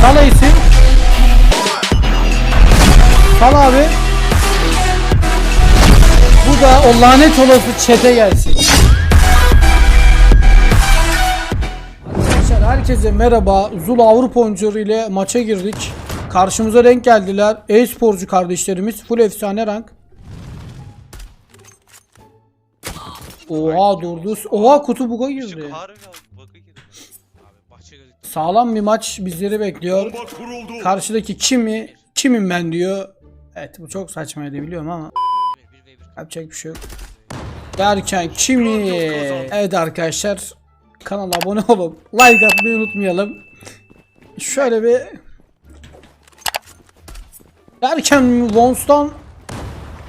Sal Ace'i. Sal abi. Bu da o lanet olası çete gelsin. Arkadaşlar herkese merhaba. Zula Avrupa oyuncuları ile maça girdik. Karşımıza denk geldiler. E-sporcu kardeşlerimiz. Full efsane rank. Oha durdu. Oha kutu buga girdi. Sağlam bir maç bizleri bekliyor. Karşıdaki kimi kimim ben diyor. Evet bu çok saçmaydı biliyorum ama 1 v 1. yapacak bir şey yok. Derken kimi? Evet arkadaşlar kanala abone olup like atmayı unutmayalım. Şöyle bir Derken Vons'tan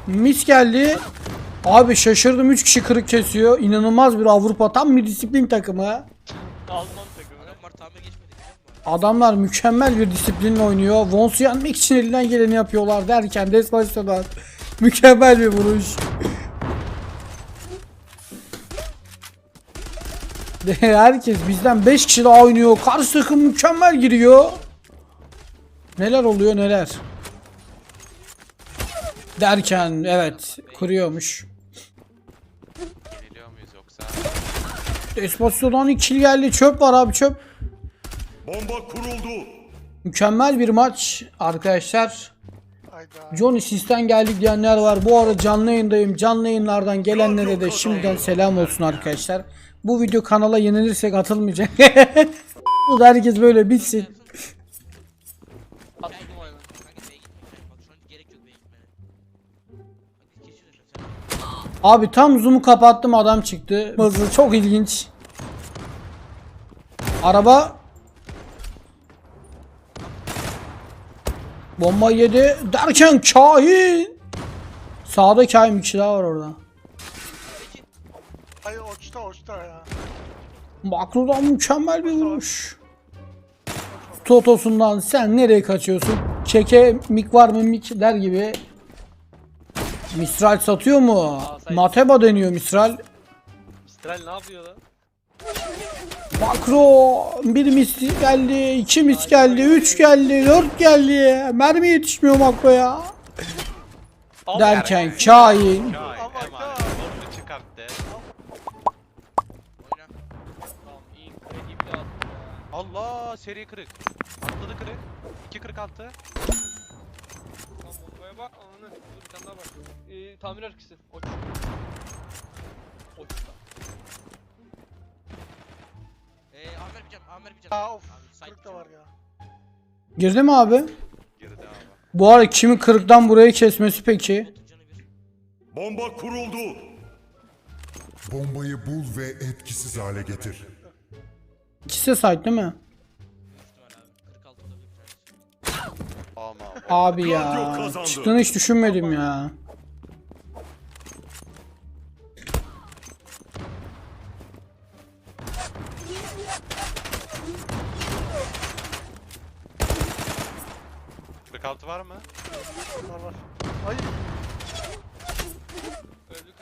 mis geldi. Abi şaşırdım 3 kişi kırık kesiyor. İnanılmaz bir Avrupa tam bir disiplin takımı. Alman Adamlar mükemmel bir disiplinle oynuyor. Vons'u yenmek için elinden geleni yapıyorlar derken Despacito'dan mükemmel bir vuruş. Herkes bizden 5 kişi daha oynuyor. Karşı takım mükemmel giriyor. Neler oluyor neler. Derken evet kuruyormuş. Despacito'dan ikili geldi. Çöp var abi çöp. Bomba kuruldu. Mükemmel bir maç arkadaşlar. Johnny Sis'ten geldik diyenler var. Bu arada canlı yayındayım. Canlı yayınlardan gelenlere de şimdiden selam olsun arkadaşlar. Bu video kanala yenilirsek atılmayacak. Bu da herkes böyle bitsin. Abi tam zoom'u kapattım adam çıktı. Hızlı çok ilginç. Araba Bomba yedi derken kahin Sağda kahin bir kişi daha var orada. Ay uçta uçta ya. Makro'dan mükemmel bir vuruş. Totosundan sen nereye kaçıyorsun? Çeke mik var mı mik der gibi. Mistral satıyor mu? Mateba deniyor Mistral. Mistral ne yapıyor lan? Makro bir mis geldi, iki mis geldi, üç geldi, dört geldi. Mermi yetişmiyor makroya. Derken kain. Allah seri kırık. Atladı kırık. 2 kırık attı. Tamam bombaya bak ananı. Dur bir tane daha bak. Ee, tamir arkası. Oç. Oçta. Amer bir of. Kırık da var ya. Girdi mi abi? Girdi abi. Bu arada kimi kırıktan burayı kesmesi peki? Bomba kuruldu. Bombayı bul ve etkisiz hale getir. İkisi site değil mi? Abi. 46 olabilir bir tanesi. Ama. Abi Gladio ya. Çıktığını hiç düşünmedim ya. Kırık altı var mı? Var var. Ay Öldük.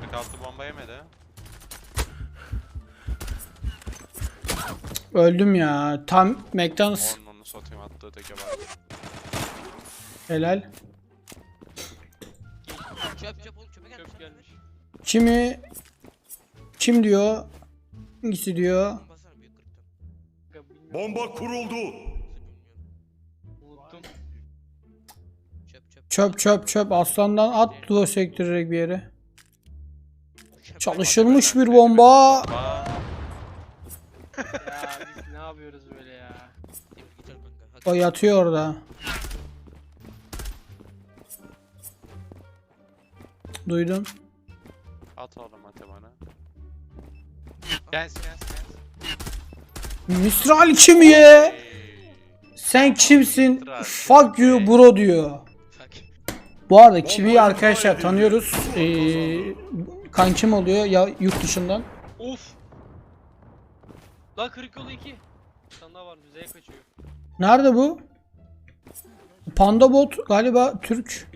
46 bomba yemedi. Öldüm ya. Tam McDonald's. Onun onu satayım attığı teke bak. Helal. Çöp çöp oğlum çöpe gelmiş. Çöp gelmiş. Kimi kim diyor? Hangisi diyor? Bomba kuruldu. Çöp çöp. Çöp aslandan at duvar sektirerek bir yere. Çalışılmış bir bomba. Ya biz ne yapıyoruz böyle ya? O yatıyor orada. Duydum. At oğlum at bana. Mistral kim ye? Sen kimsin? Fuck you bro diyor. Bu arada Kiwi'yi arkadaşlar tanıyoruz. Ee, kankim oluyor ya yurt dışından. Of. Lan kırık yolu 2. Bir tane daha var bize kaçıyor. Nerede bu? Panda bot galiba Türk.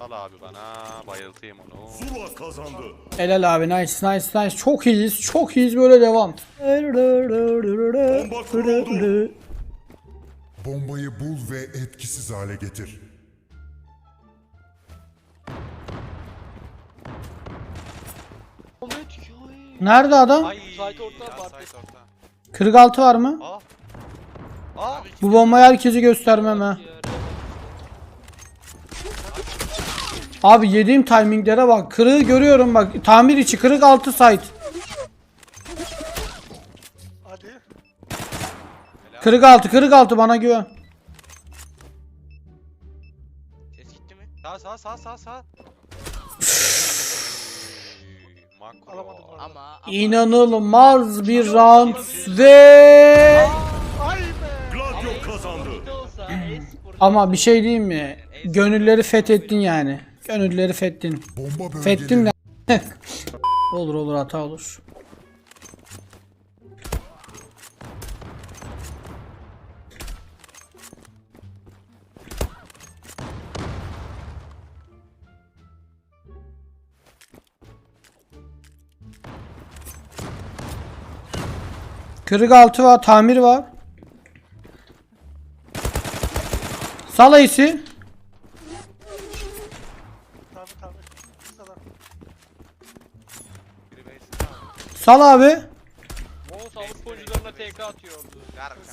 Şeyde şey kırık yok. Al abi bana bayıltayım onu. Zula kazandı. Helal abi nice nice nice. Çok iyiyiz. Çok iyiyiz böyle devam. kuruldu. Bombayı bul ve etkisiz hale getir. Nerede adam? Ay. Sait orta, ya, Bartek. sait orta. 46 var mı? Aa. Aa. Bu bombayı herkese göstermem ha. Abi yediğim timinglere bak. Kırığı görüyorum bak. Tamir içi kırık altı site. Hadi. Kırık altı kırık altı bana güven. Ses gitti mi? Sağ sağ sağ sağ sağ. Makro. Alamadım abi. Ama ama İnanılmaz bir round ve Ay be. Gladio kazandı. Ama bir şey diyeyim mi? Gönülleri fethettin yani. Gönülleri fethettin. Bomba bölgeleri ne? olur olur hata olur. Kırık altı var, tamir var. Salayısı. Tabi tabi. Kısa da. Biri base abi. Sal abi. Mons Avrupa oyuncularına TK atıyordu.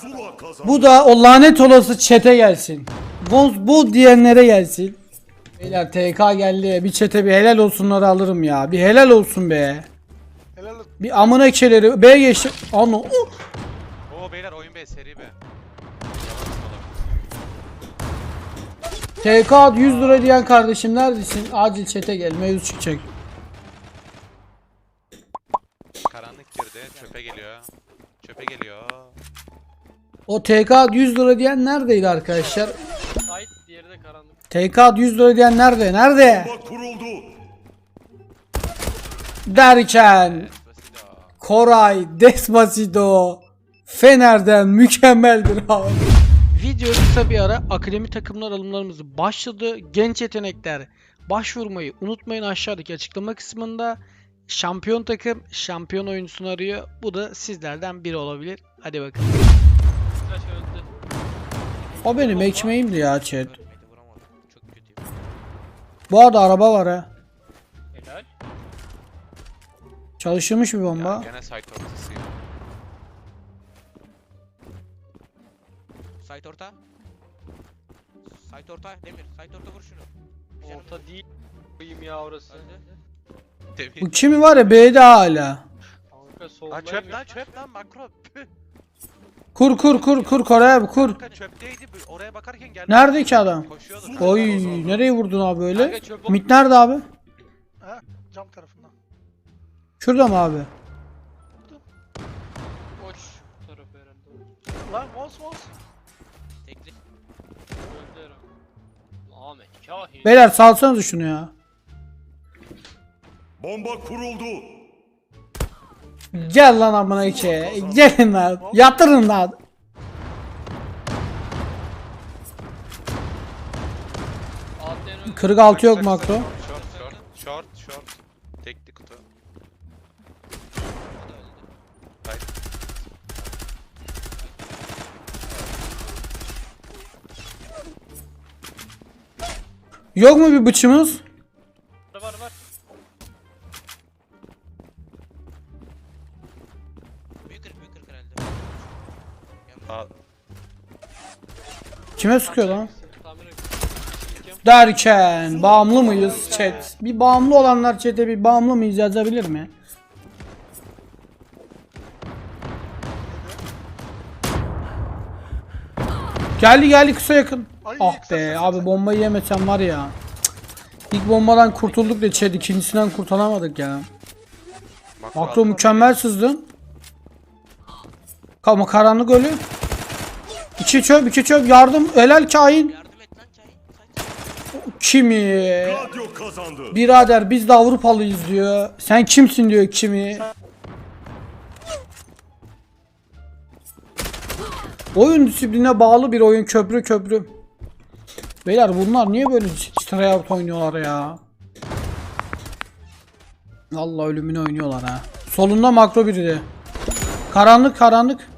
Zula kazandı. Bu da o lanet olası çete gelsin. Bu, bu diyenlere gelsin. Beyler TK geldi. Bir çete bir helal olsunları alırım ya. Bir helal olsun be. Helal olsun. Bir amına keleri B geçti. Ano. uh! Oo beyler oyun B seri B. TK 100 lira diyen kardeşim neredesin? Acil çete gel. Mevzu çıkacak. Çöpe geliyor. O TK 100 lira diyen neredeydi arkadaşlar? Sait diğeri de karanlık. TK 100 lira diyen nerede? Nerede? Kuruldu. Derken. Koray Despacito Fener'den mükemmel bir hava. Video kısa bir ara akademi takımlar alımlarımız başladı. Genç yetenekler başvurmayı unutmayın aşağıdaki açıklama kısmında. Şampiyon takım şampiyon oyuncusunu arıyor. Bu da sizlerden biri olabilir. Hadi bakalım. O benim ekmeğimdi ya chat. Bu arada araba var ha. Helal. Çalışılmış bir bomba. Gene site ortasıyım. Orta. Sait orta. Demir. Sait orta vur şunu. Orta değil. Ya orası. öldü. Bu kimi var ya B'de hala. Kanka Lan soldaymış. çöp lan çöp lan makro. Püh. Kur kur kur kur Koray abi kur. Kanka çöpteydi. bu- Oraya bakarken geldi. Nerede ki adam? Koşuyordu. Oy nereye vurdun abi öyle? Kanka çöp Mit nerede abi? Ha? Cam tarafından. Şurada mı abi? Koç tarafı herhalde. Lan Mons Mons. Tekli. Öldü herhalde. Ahmet kahin. Beyler salsanıza şunu ya. Bomba kuruldu. Gel lan amına ke. Gelin lan. Yatırın lan. Öldü. 46 yok makro. Short short short short. Tekli kutu. Hayır. Yok mu bir bıçımız? Kime sıkıyor lan? Derken bağımlı mıyız chat? Bir bağımlı olanlar chat'e bir bağımlı mıyız yazabilir mi? Geldi geldi kısa yakın. Ay, Ah be kısa, abi kısa. bombayı yemesem var ya. Cık. İlk bombadan kurtulduk da chat ikincisinden kurtulamadık ya. Makro mükemmel sızdın. Ama karanlık ölü. İki çöp iki çöp yardım helal kain. Yardım et lan Çay. Sait. Kimi? Kazandı. Birader biz de Avrupalıyız diyor. Sen kimsin diyor kimi? Oyun disipline bağlı bir oyun köprü köprü. Beyler bunlar niye böyle tryhard oynuyorlar ya? Vallahi ölümünü oynuyorlar ha. Solunda makro biri de. Karanlık karanlık.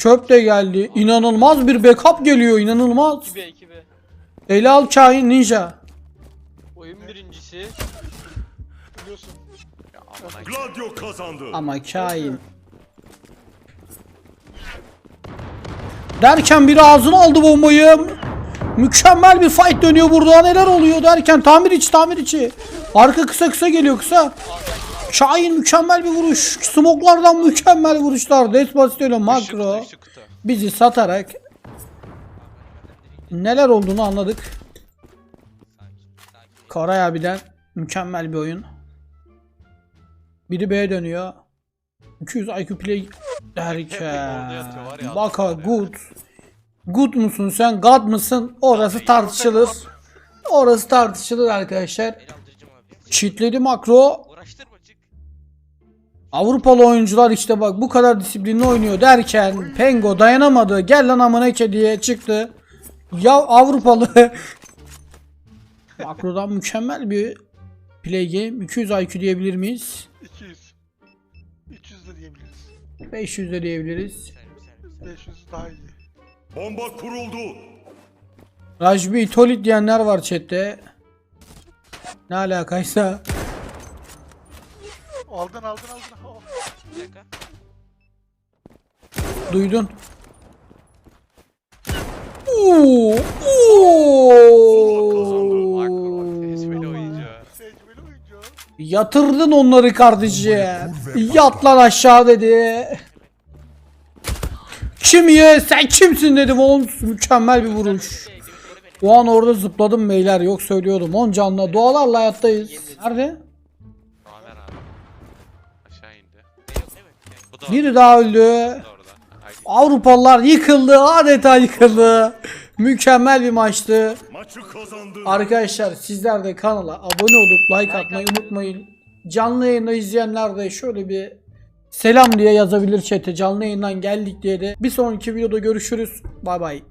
Çöp de geldi. İnanılmaz bir backup geliyor inanılmaz. 2B 2B. Ele al kain ninja. Oyun birincisi. Biliyorsun. Ya amına Gladio kazandı. Ama kain. Derken biri ağzına aldı bombayı. Mükemmel bir fight dönüyor burada. Neler oluyor derken tamir içi tamir içi. Arka kısa kısa geliyor kısa. Şahin mükemmel bir vuruş. Smoklardan mükemmel vuruşlar. Despacito ile makro bizi satarak neler olduğunu anladık. Koray abiden mükemmel bir oyun. Biri B'ye dönüyor. 200 IQ play derken. Baka good. Good musun sen? God mısın? Orası tartışılır. Orası tartışılır arkadaşlar. Çitledi makro. Avrupalı oyuncular işte bak bu kadar disiplinli oynuyor derken Pengo dayanamadı. Gel lan amına diye çıktı. Ya Avrupalı. Makrodan mükemmel bir play game. 200 IQ diyebilir miyiz? 200. 300 de diyebiliriz. 500 de diyebiliriz. Bir saniye bir saniye. Bir saniye. 500 daha iyi. Bomba kuruldu. Rajbi Itolit diyenler var chatte. Ne alakaysa. Aldın aldın aldın. Oh. Bir dakika. Duydun. Oo. Yatırdın onları kardeşim. Yat lan aşağı dedi. Kim ye? Sen kimsin dedim oğlum. Mükemmel bir vuruş. O an orada zıpladım beyler. Yok söylüyordum. On canla. Doğalarla hayattayız. Nerede? Biri daha öldü. Avrupalılar yıkıldı. Adeta yıkıldı. Mükemmel bir maçtı. Arkadaşlar sizler de kanala abone olup like atmayı unutmayın. Canlı yayında izleyenler de şöyle bir selam diye yazabilir chat'e. Canlı yayından geldik diye de. Bir sonraki videoda görüşürüz. Bay bay.